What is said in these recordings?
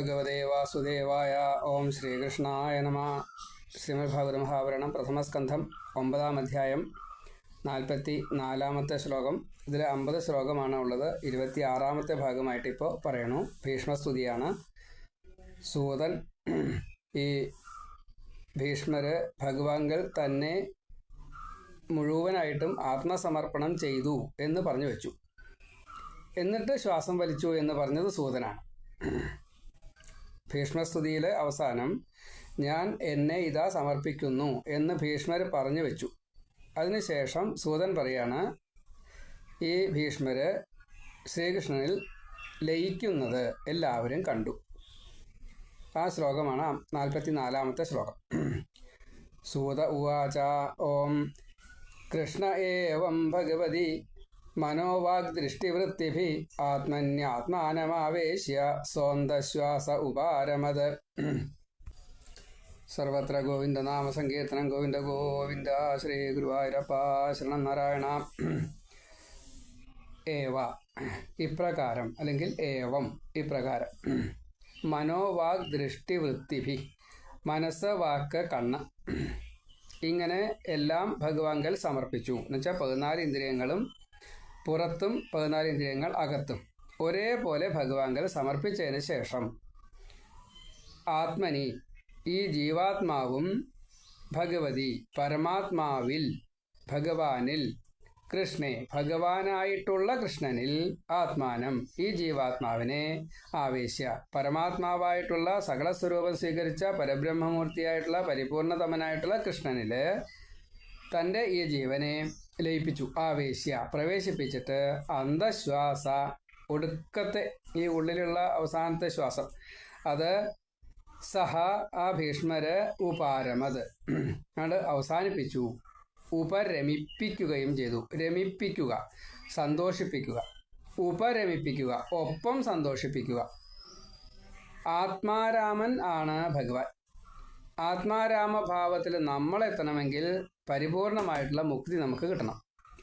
ഭഗവതേ വാസുദേവായ ഓം ശ്രീകൃഷ്ണായ നമ ശ്രീമദ്ഭാഗവതമഹാവരണം പ്രഥമസ്കന്ധം ഒമ്പതാം അധ്യായം നാൽപ്പത്തി നാലാമത്തെ ശ്ലോകം. ഇതിൽ അമ്പത് ശ്ലോകമാണ് ഉള്ളത്. ഇരുപത്തി ആറാമത്തെ ഭാഗമായിട്ട് ഇപ്പോൾ പറയണു. ഭീഷ്മസ്തുതിയാണ്. സൂതൻ ഈ ഭീഷ്മര് ഭഗവാങ്കൽ തന്നെ മുഴുവനായിട്ടും ആത്മസമർപ്പണം ചെയ്തു എന്ന് പറഞ്ഞു വെച്ചു. എന്നിട്ട് ശ്വാസം വലിച്ചു എന്ന് പറഞ്ഞത് സൂതനാണ്. ഭീഷ്മസ്തുതിയിൽ അവസാനം ഞാൻ എന്നെ ഇതാ സമർപ്പിക്കുന്നു എന്ന് ഭീഷ്മർ പറഞ്ഞു വെച്ചു. അതിനുശേഷം സൂതൻ പറയാണ് ഈ ഭീഷ്മര് ശ്രീകൃഷ്ണനിൽ ലയിക്കുന്നത് എല്ലാവരും കണ്ടു. ആ ശ്ലോകമാണ് നാൽപ്പത്തി നാലാമത്തെ ശ്ലോകം. സൂത ഉവാച ഓം കൃഷ്ണ ഏവം ഭഗവതി മനോവാഗ്ദൃഷ്ടിവൃത്തിഭി ആത്മന്യാത്മാനമാവേശ്യ സ്വന്തശ്വാസ ഉപാരമത്. സർവത്ര ഗോവിന്ദനാമസങ്കീർത്തനം ഗോവിന്ദ ഗോവിന്ദ ശ്രീ ഗുരുവായൂരപ്പ ശരണം നാരായണ. ഏവ ഇപ്രകാരം അല്ലെങ്കിൽ ഏവം ഇപ്രകാരം. മനോവാഗ് ദൃഷ്ടിവൃത്തിഭി മനസ്സ് വാക്ക് കണ്ണ്. ഇങ്ങനെ എല്ലാം ഭഗവാങ്കൽ സമർപ്പിച്ചു. എന്നുവെച്ചാൽ പതിനാല് ഇന്ദ്രിയങ്ങളും പുറത്തും പതിനാല് ഇന്ദ്രിയങ്ങൾ അകത്തും. ഒരേപോലെ ഭഗവാങ്കൽ സമർപ്പിച്ചതിന് ശേഷം ആത്മനി ഈ ജീവാത്മാവും ഭഗവതി പരമാത്മാവിൽ ഭഗവാനിൽ കൃഷ്ണെ ഭഗവാനായിട്ടുള്ള കൃഷ്ണനിൽ ആത്മാനം ഈ ജീവാത്മാവിനെ ആവേശ്യ. പരമാത്മാവായിട്ടുള്ള സകല സ്വരൂപം സ്വീകരിച്ച പരബ്രഹ്മമൂർത്തിയായിട്ടുള്ള പരിപൂർണതമനായിട്ടുള്ള കൃഷ്ണനിൽ തന്റെ ഈ ജീവനെ ലയിപ്പിച്ചു. ആവേശ്യ. പ്രവേശിപ്പിച്ചിട്ട് അന്ധശ്വാസ ഒടുക്കത്തെ ഈ ഉള്ളിലുള്ള അവസാനത്തെ ശ്വാസം. അത് സഹ ആ ഭീഷ്മര് ഉപാരമത്. അത് അവസാനിപ്പിച്ചു. ഉപരമിപ്പിക്കുകയും ചെയ്തു. രമിപ്പിക്കുക. സന്തോഷിപ്പിക്കുക. ഉപരമിപ്പിക്കുക. ഒപ്പം സന്തോഷിപ്പിക്കുക. ആത്മാരാമൻ ആണ് ഭഗവാൻ. ആത്മാരാമഭാവത്തിൽ നമ്മൾ എത്തണമെങ്കിൽ പരിപൂർണമായിട്ടുള്ള മുക്തി നമുക്ക് കിട്ടണം.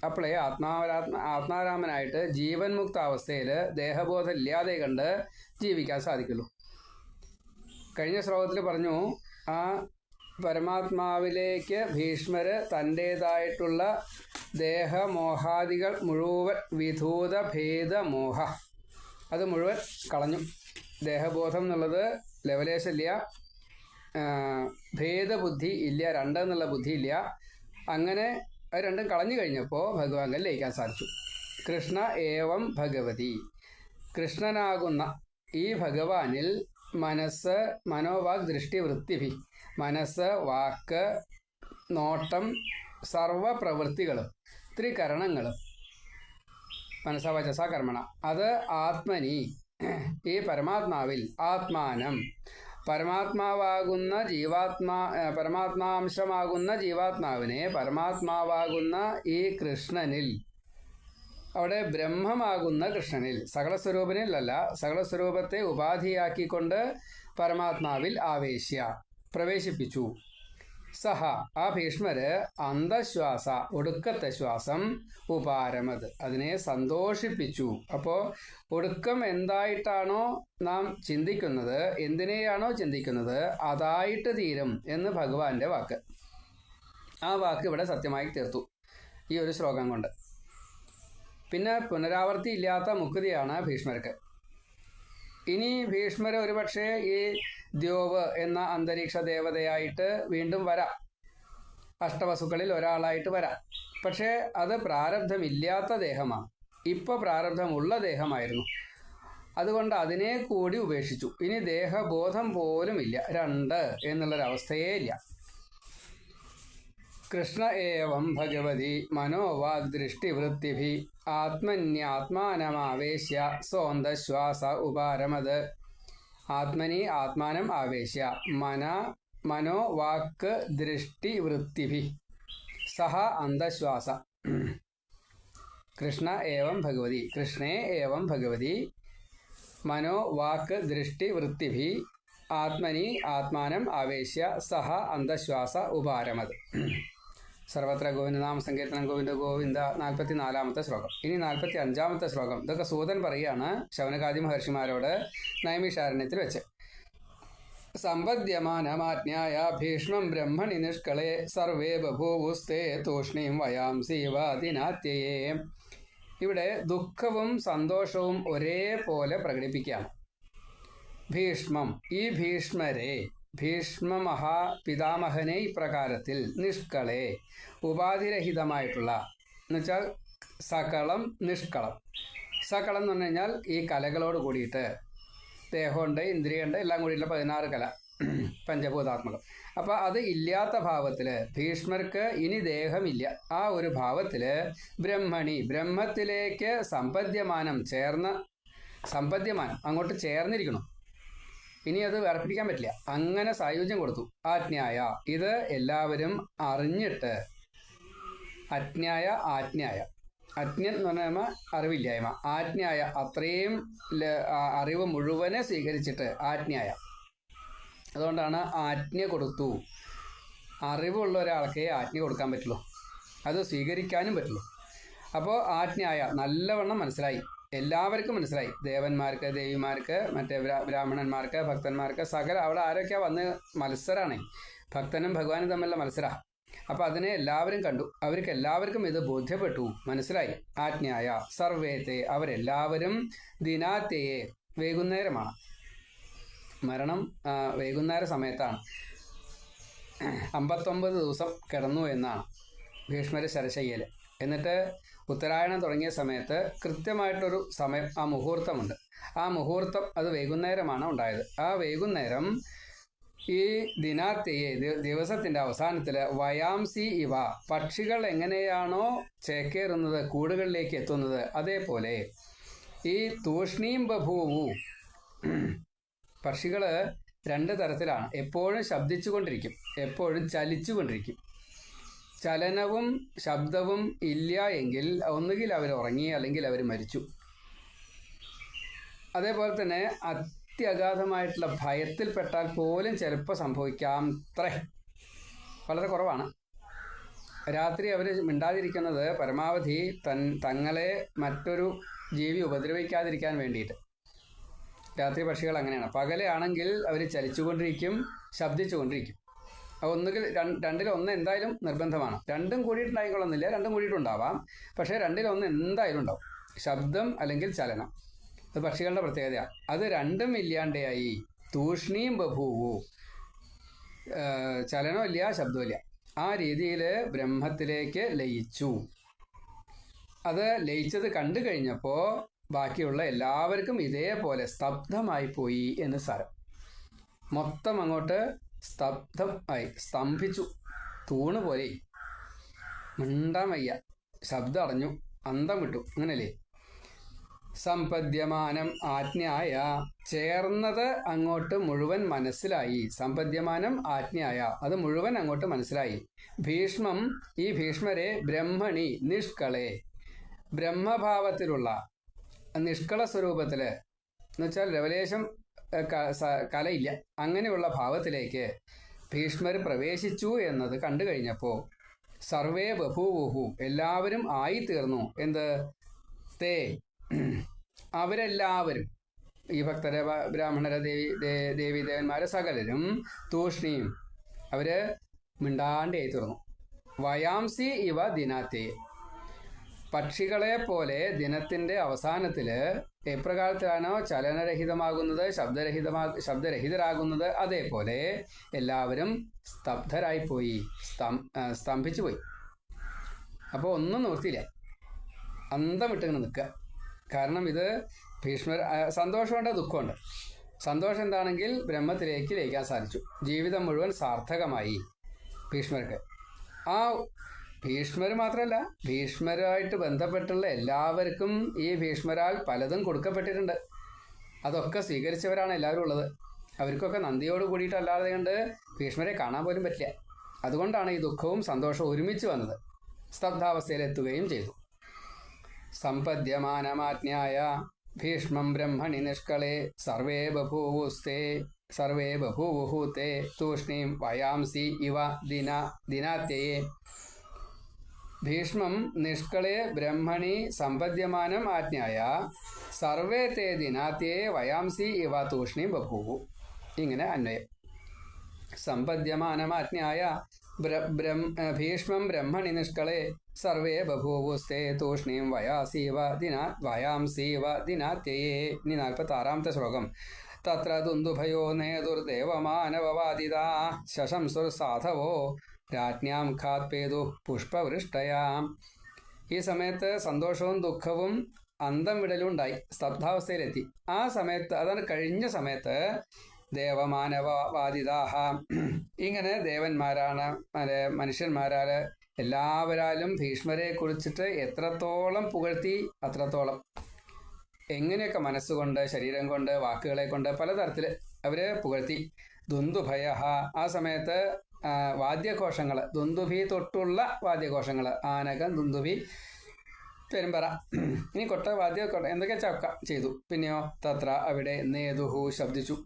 അപ്പോളേ ആത്മാരാത്മ ആത്മാരാമനായിട്ട് ജീവൻ മുക്ത അവസ്ഥയിൽ ദേഹബോധം ഇല്ലാതെ കണ്ട് ജീവിക്കാൻ സാധിക്കുള്ളൂ. കഴിഞ്ഞ ശ്ലോകത്തിൽ പറഞ്ഞു ആ പരമാത്മാവിലേക്ക് ഭീഷ്മര് തന്റേതായിട്ടുള്ള ദേഹമോഹാദികൾ മുഴുവൻ വിധൂത ഭേദമോഹ. അത് മുഴുവൻ കളഞ്ഞു. ദേഹബോധം എന്നുള്ളത് ലെവലേശല്ല ഭേദബുദ്ധി ഇല്ല രണ്ടെന്നുള്ള ബുദ്ധി ഇല്ല. അങ്ങനെ അത് രണ്ടും കളഞ്ഞു കഴിഞ്ഞപ്പോൾ ഭഗവാങ്കൽ ലയിക്കാൻ സാധിച്ചു. കൃഷ്ണ ഏവം ഭഗവതി. കൃഷ്ണനാകുന്ന ഈ ഭഗവാനിൽ മനസ്സ് മനോവാക് ദൃഷ്ടി വൃത്തിഭി മനസ്സ് വാക്ക് നോട്ടം സർവപ്രവൃത്തികളും ത്രികരണങ്ങളും. മനസ്സവചസ കർമ്മണ. അത് ആത്മനി. ഈ പരമാത്മാവിൽ ആത്മാനം. പരമാത്മാവാകുന്ന ജീവാത്മാ പരമാത്മാംശമാകുന്ന ജീവാത്മാവിനെ പരമാത്മാവാകുന്ന ഈ കൃഷ്ണനിൽ അവിടെ ബ്രഹ്മമാകുന്ന കൃഷ്ണനിൽ സകലസ്വരൂപനിലല്ല സകലസ്വരൂപത്തെ ഉപാധിയാക്കിക്കൊണ്ട് പരമാത്മാവിൽ ആവേശ്യ പ്രവേശിപ്പിച്ചു. സഹ. ആ ഭീഷ്മര് അന്ധശ്വാസ ഒടുക്കത്തെ ശ്വാസം ഉപാരമത്. അതിനെ സന്തോഷിപ്പിച്ചു. അപ്പോൾ ഒടുക്കം എന്തായിട്ടാണോ നാം ചിന്തിക്കുന്നത് എന്തിനെയാണോ ചിന്തിക്കുന്നത് അതായിട്ട് തീരും എന്ന് ഭഗവാന്റെ വാക്ക്. ആ വാക്ക് ഇവിടെ സത്യമായി തീർത്തു. ഈ ഒരു ശ്ലോകം കൊണ്ട്. പിന്നെ പുനരാവർത്തി ഇല്ലാത്ത മുക്തിയാണ് ഭീഷ്മർക്ക്. ഇനി ഭീഷ്മർ ഒരുപക്ഷെ ഈ ദ്യോവ് എന്ന അന്തരീക്ഷ ദേവതയായിട്ട് വീണ്ടും വരാം. അഷ്ടവസുക്കളിൽ ഒരാളായിട്ട് വരാം. പക്ഷേ അത് പ്രാരബ്ധമില്ലാത്ത ദേഹമാണ്. ഇപ്പോൾ പ്രാരബ്ധമുള്ള ദേഹമായിരുന്നു. അതുകൊണ്ട് അതിനെ കൂടി ഉപേക്ഷിച്ചു. ഇനി ദേഹബോധം പോലും ഇല്ല രണ്ട് എന്നുള്ളൊരവസ്ഥയേ ഇല്ല. കൃഷ്ണ ഏവം ഭഗവതി മനോവാഗ്ദൃഷ്ടിവൃത്തിഭി. ആത്മന്യാത്മാനമാവേശ്യ സ്വന്തശ്വാസ ഉപാരമത്. ആത്മനി ആത്മാനം ആവേശ്യ. മന മനോ വാക്ക് ദൃഷ്ടി വൃത്തിഭി. സഹ അന്ധശ്വാസ. കൃഷ്ണ ഏവം ഭഗവതി. കൃഷ്ണേ ഏവം ഭഗവതി. മനോ വാക്ക് ദൃഷ്ടി വൃത്തിഭി. ആത്മനി ആത്മാനം ആവേശ്യ. സഹ അന്ധശ്വാസ ഉപാരമത്. സർവത്ര ഗോവിന്ദനാമ സങ്കീർത്തനം ഗോവിന്ദ ഗോവിന്ദ നാൽപ്പത്തി നാലാമത്തെ ശ്ലോകം. ഇനി നാൽപ്പത്തി അഞ്ചാമത്തെ ശ്ലോകം. ഇതൊക്കെ സൂതൻ പറയുകയാണ് ശവനകാദി മഹർഷിമാരോട് നൈമിഷാരണ്യത്തിൽ വെച്ച്. സമ്പദ്യമാനമാജ്ഞായ ഭീഷ്മം ബ്രഹ്മണി നിഷ്കളെ സർവേ ബഭൂവുസ്തേ തൂഷ്ണീം വയാംസീവാദിനാത്യയേ ഇവിടെ ദുഃഖവും സന്തോഷവും ഒരേപോലെ പ്രകടിപ്പിക്കുകയാണ്. ഭീഷ്മം ഈ ഭീഷ്മരെ ഭീഷ്മ മഹാപിതാമഹനെ ഇപ്രകാരത്തിൽ നിഷ്കളെ. ഉപാധിരഹിതമായിട്ടുള്ള എന്നുവെച്ചാൽ സകളം നിഷ്കളം. സകളം എന്ന് പറഞ്ഞു കഴിഞ്ഞാൽ ഈ കലകളോട് കൂടിയിട്ട് ദേഹമുണ്ട് ഇന്ദ്രിയുണ്ട് എല്ലാം കൂടിയിട്ടുള്ള പതിനാറ് കല പഞ്ചഭൂതാത്മകം. അപ്പോൾ അത് ഇല്ലാത്ത ഭാവത്തിൽ ഭീഷ്മർക്ക് ഇനി ദേഹമില്ല. ആ ഒരു ഭാവത്തിൽ ബ്രഹ്മണി ബ്രഹ്മത്തിലേക്ക് സമ്പദ്യമാനം ചേർന്ന സമ്പദ്യമാനം അങ്ങോട്ട് ചേർന്നിരിക്കണം ഇനി അത് വേർപിടിക്കാൻ പറ്റില്ല. അങ്ങനെ സായുജ്യം കൊടുത്തു. ആജ്ഞായ. ഇത് എല്ലാവരും അറിഞ്ഞിട്ട്. അജ്ഞായ ആജ്ഞായ. അജ്ഞൻ എന്ന് പറഞ്ഞാൽ അറിവില്ലായ്മ. ആജ്ഞായ. അത്രയും അറിവ് മുഴുവനെ സ്വീകരിച്ചിട്ട് ആജ്ഞായ. അതുകൊണ്ടാണ് ആജ്ഞ കൊടുത്തു. അറിവുള്ള ഒരാൾക്കേ ആജ്ഞ കൊടുക്കാൻ പറ്റുള്ളൂ. അത് സ്വീകരിക്കാനും പറ്റുള്ളൂ. അപ്പോൾ ആജ്ഞായ. നല്ലവണ്ണം മനസ്സിലായി. എല്ലാവർക്കും മനസ്സിലായി. ദേവന്മാർക്ക് ദേവിമാർക്ക് മറ്റേ ബ്രാ- ബ്രാഹ്മണന്മാർക്ക് ഭക്തന്മാർക്ക് സകല അവിടെ ആരൊക്കെയാ വന്ന് മത്സരമാണ് ഭക്തനും ഭഗവാനും തമ്മിലുള്ള മത്സര. അപ്പൊ അതിനെ എല്ലാവരും കണ്ടു. അവർക്ക് എല്ലാവർക്കും ഇത് ബോധ്യപ്പെട്ടു. മനസ്സിലായി? ആജ്ഞായ സർവേത്തെ അവരെല്ലാവരും ദിനാത്യയെ വൈകുന്നേരമാണ്. മരണം വൈകുന്നേര സമയത്താണ്. അമ്പത്തൊമ്പത് ദിവസം കിടന്നു എന്നാണ് ഭീഷ്മര് ശരശയ്യൽ എന്നിട്ട് ഉത്തരായണം തുടങ്ങിയ സമയത്ത് കൃത്യമായിട്ടൊരു സമയം ആ മുഹൂർത്തമുണ്ട്. ആ മുഹൂർത്തം അത് വൈകുന്നേരമാണ് ഉണ്ടായത്. ആ വൈകുന്നേരം ഈ ദിനാത്തെയെ ദിവസത്തിന്റെ അവസാനത്തിൽ വയാംസി ഇവ പക്ഷികൾ എങ്ങനെയാണോ ചേക്കേറുന്നത് കൂടുകളിലേക്ക് എത്തുന്നത് അതേപോലെ ഈ തൂഷ്ണീം ബഭൂവു പക്ഷികൾ രണ്ട് തരത്തിലാണ്. എപ്പോഴും ശബ്ദിച്ചുകൊണ്ടിരിക്കും എപ്പോഴും ചലിച്ചുകൊണ്ടിരിക്കും. ചലനവും ശബ്ദവും ഇല്ല എങ്കിൽ ഒന്നുകിൽ അവർ ഉറങ്ങി അല്ലെങ്കിൽ അവർ മരിച്ചു. അതേപോലെ തന്നെ അത്യഗാധമായിട്ടുള്ള ഭയത്തിൽപ്പെട്ടാൽ പോലും ചിലപ്പോൾ സംഭവിക്കാം വളരെ കുറവാണ്. രാത്രി അവർ മിണ്ടാതിരിക്കുന്നത് പരമാവധി തൻ തങ്ങളെ മറ്റൊരു ജീവി ഉപദ്രവിക്കാതിരിക്കാൻ വേണ്ടിയിട്ട്. രാത്രി പക്ഷികൾ അങ്ങനെയാണ്. പകലാണെങ്കിൽ അവർ ചലിച്ചുകൊണ്ടിരിക്കും ശബ്ദിച്ചുകൊണ്ടിരിക്കും. ഒന്നുകിൽ രണ്ട് രണ്ടിൽ ഒന്ന് എന്തായാലും നിർബന്ധമാണ്. രണ്ടും കൂടിയിട്ടുണ്ടായിക്കൊള്ളുന്നില്ല രണ്ടും കൂടിയിട്ടുണ്ടാവാം. പക്ഷേ രണ്ടിലൊന്ന് എന്തായാലും ഉണ്ടാവും. ശബ്ദം അല്ലെങ്കിൽ ചലനം. അത് പക്ഷികളുടെ പ്രത്യേകതയാണ് അത് രണ്ടും ഇല്ലാണ്ടായി തൂഷ്ണീം ബഭൂവു. ചലനമില്ല ശബ്ദമില്ല ആ രീതിയിൽ ബ്രഹ്മത്തിലേക്ക് ലയിച്ചു. അത് ലയിച്ചത് കണ്ടു കഴിഞ്ഞപ്പോൾ ബാക്കിയുള്ള എല്ലാവർക്കും ഇതേപോലെ സ്തബ്ധമായി പോയി എന്ന് സാരം. മൊത്തം അങ്ങോട്ട് സ്തബ്ധം ആയി സ്തംഭിച്ചു. തൂണ് പോലെ മിണ്ടാൻ വയ്യ. ശബ്ദം അടഞ്ഞു. അന്തം വിട്ടു. അങ്ങനല്ലേ? സമ്പദ്യമാനം ആജ്ഞായ. ചേർന്നത് അങ്ങോട്ട് മുഴുവൻ മനസ്സിലായി. സമ്പദ്യമാനം ആജ്ഞായ. അത് മുഴുവൻ അങ്ങോട്ട് മനസ്സിലായി. ഭീഷ്മം ഈ ഭീഷ്മരെ ബ്രഹ്മണി നിഷ്കളെ. ബ്രഹ്മഭാവത്തിലുള്ള നിഷ്കള സ്വരൂപത്തിൽ. എന്നുവെച്ചാൽ രവലേശം കലയില്ല. അങ്ങനെയുള്ള ഭാവത്തിലേക്ക് ഭീഷ്മർ പ്രവേശിച്ചു എന്നത് കണ്ടു കഴിഞ്ഞപ്പോൾ സർവേ ബഭൂവുഹു എല്ലാവരും ആയിത്തീർന്നു. എന്ത്? തേ അവരെല്ലാവരും ഈ ഭക്തരെ ബ്രാഹ്മണര ദേവി ദേവി ദേവന്മാരെ സകലരും തൂഷ്ണിയും അവർ മിണ്ടാണ്ട് തീർന്നു വയാംസി ഇവ ദിനാത്തെ. പക്ഷികളെ പോലെ ദിനത്തിന്റെ അവസാനത്തിൽ എപ്രകാരത്തിലാണോ ചലനരഹിതമാകുന്നത് ശബ്ദരഹിതമാ ശബ്ദരഹിതരാകുന്നത് അതേപോലെ എല്ലാവരും സ്തബ്ധരായിപ്പോയി സ്തം സ്തംഭിച്ചു പോയി അപ്പോൾ ഒന്നും നിവൃത്തിയില്ല. അന്തം വിട്ടിങ്ങനെ നിൽക്കുക. കാരണം ഇത് ഭീഷ്മർ സന്തോഷമുണ്ട് ദുഃഖമുണ്ട്. സന്തോഷം എന്താണെങ്കിൽ ബ്രഹ്മത്തിലേക്ക് ലയിക്കാൻ സാധിച്ചു. ജീവിതം മുഴുവൻ സാർത്ഥകമായി ഭീഷ്മർക്ക്. ആ ഭീഷ്മർ മാത്രമല്ല ഭീഷ്മരുമായിട്ട് ബന്ധപ്പെട്ടുള്ള എല്ലാവർക്കും ഈ ഭീഷ്മരാൽ പലതും കൊടുക്കപ്പെട്ടിട്ടുണ്ട്. അതൊക്കെ സ്വീകരിച്ചവരാണ് എല്ലാവരും ഉള്ളത്. അവർക്കൊക്കെ നന്ദിയോട് കൂടിയിട്ടല്ലാതെ കണ്ട് ഭീഷ്മരെ കാണാൻ പോലും പറ്റില്ല. അതുകൊണ്ടാണ് ഈ ദുഃഖവും സന്തോഷവും ഒരുമിച്ച് വന്നത്. സ്തബ്ധാവസ്ഥയിലെത്തുകയും ചെയ്തു. സമ്പദ്യമാനമാജ്ഞായ ഭീഷ്മം ബ്രഹ്മണി നിഷ്കളെ സർവേ ബഭൂവുസ്തേ സർവേ ബഭൂവുഹൂത്തെ തൂഷ്ണീം വയാംസി ഇവ ദിന ദിനാത്യയെ. ഭീഷ്മം നിഷ്കളെ ബ്രഹ്മണി സമ്പദ്യമാനം ആജ്ഞായ സർവേ തേ ദിനാത്യേ വയാംസി ഇവ തൂഷ്ണീം ബഭൂവു ഇങ്ങനെ അന്വയം. സമ്പദ്യമാനമാജ്ഞായ ഭീഷ്മം ബ്രഹ്മണി നിഷ്കളെ സർവേ ബഭൂവുസ്തേ തൂഷ്ണീം വയാസീവ ദിനാ വയാംസീവ ദിനാത്യയേ ഇനി നാൽപ്പത്തി ആറാമത്തെ ശ്ലോകം. തത്ര ദുന്ദുഭയോ നേതുർദേവമാനവവാദിതാ ശശംസുർ സാധവോ രാജ്ഞാം ഖാത്പേതു പുഷ്പവൃഷ്ടയാം ഈ സമയത്ത് സന്തോഷവും ദുഃഖവും അന്തം വിടലും ഉണ്ടായി സ്തബ്ധാവസ്ഥയിലെത്തി. ആ സമയത്ത് അതാണ് കഴിഞ്ഞ സമയത്ത് ദേവമാനവവാദിതാഹ. ഇങ്ങനെ ദേവന്മാരാണ് മനുഷ്യന്മാരാൽ എല്ലാവരാലും ഭീഷ്മരെ കുറിച്ചിട്ട് എത്രത്തോളം പുകഴ്ത്തി അത്രത്തോളം. എങ്ങനെയൊക്കെ മനസ്സുകൊണ്ട് ശരീരം കൊണ്ട് വാക്കുകളെ കൊണ്ട് പലതരത്തിൽ അവർ പുകഴ്ത്തി. ദുന്ദുഭയ ആ സമയത്ത് വാദ്യഘോഷങ്ങൾ ദുന്ദുഭി തൊട്ടുള്ള വാദ്യഘോഷങ്ങൾ ആനകം ദുന്ദുഭി പെരുമ്പറ. ഇനി കൊട്ട വാദ്യ എന്തൊക്കെ ചക്ക ചെയ്തു? പിന്നെയോ തത്ര അവിടെ നേതുഹു ശബ്ദിച്ചു.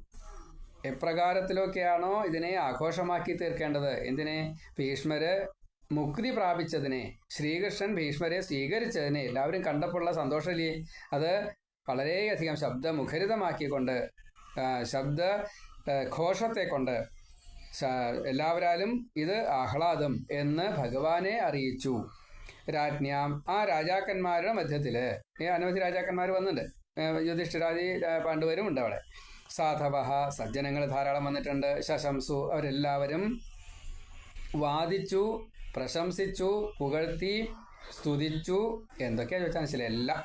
എപ്രകാരത്തിലൊക്കെയാണോ ഇതിനെ ആഘോഷമാക്കി തീർക്കേണ്ടത്? എന്തിനെ? ഭീഷ്മര് മുക്തി പ്രാപിച്ചതിനെ. ശ്രീകൃഷ്ണൻ ഭീഷ്മരെ സ്വീകരിച്ചതിനെ. എല്ലാവരും കണ്ടപ്പോഴുള്ള സന്തോഷമില്ലേ? അത് വളരെയധികം ശബ്ദമുഖരിതമാക്കിക്കൊണ്ട് ശബ്ദ ഘോഷത്തെ കൊണ്ട് എല്ലാവരാലും ഇത് ആഹ്ലാദം എന്ന് ഭഗവാനെ അറിയിച്ചു. രാജ്ഞാം ആ രാജാക്കന്മാരുടെ മധ്യത്തിൽ അനവധി രാജാക്കന്മാർ വന്നിട്ടുണ്ട് യുധിഷ്ഠിരാദി പാണ്ഡവരും ഉണ്ട് അവിടെ. സാധവഹ സജ്ജനങ്ങൾ ധാരാളം വന്നിട്ടുണ്ട്. ശശംസു അവരെല്ലാവരും വാദിച്ചു പ്രശംസിച്ചു പുകഴ്ത്തി സ്തുതിച്ചു. എന്തൊക്കെയാ ചോദിച്ചാൽ മനസ്സിലായി എല്ലാം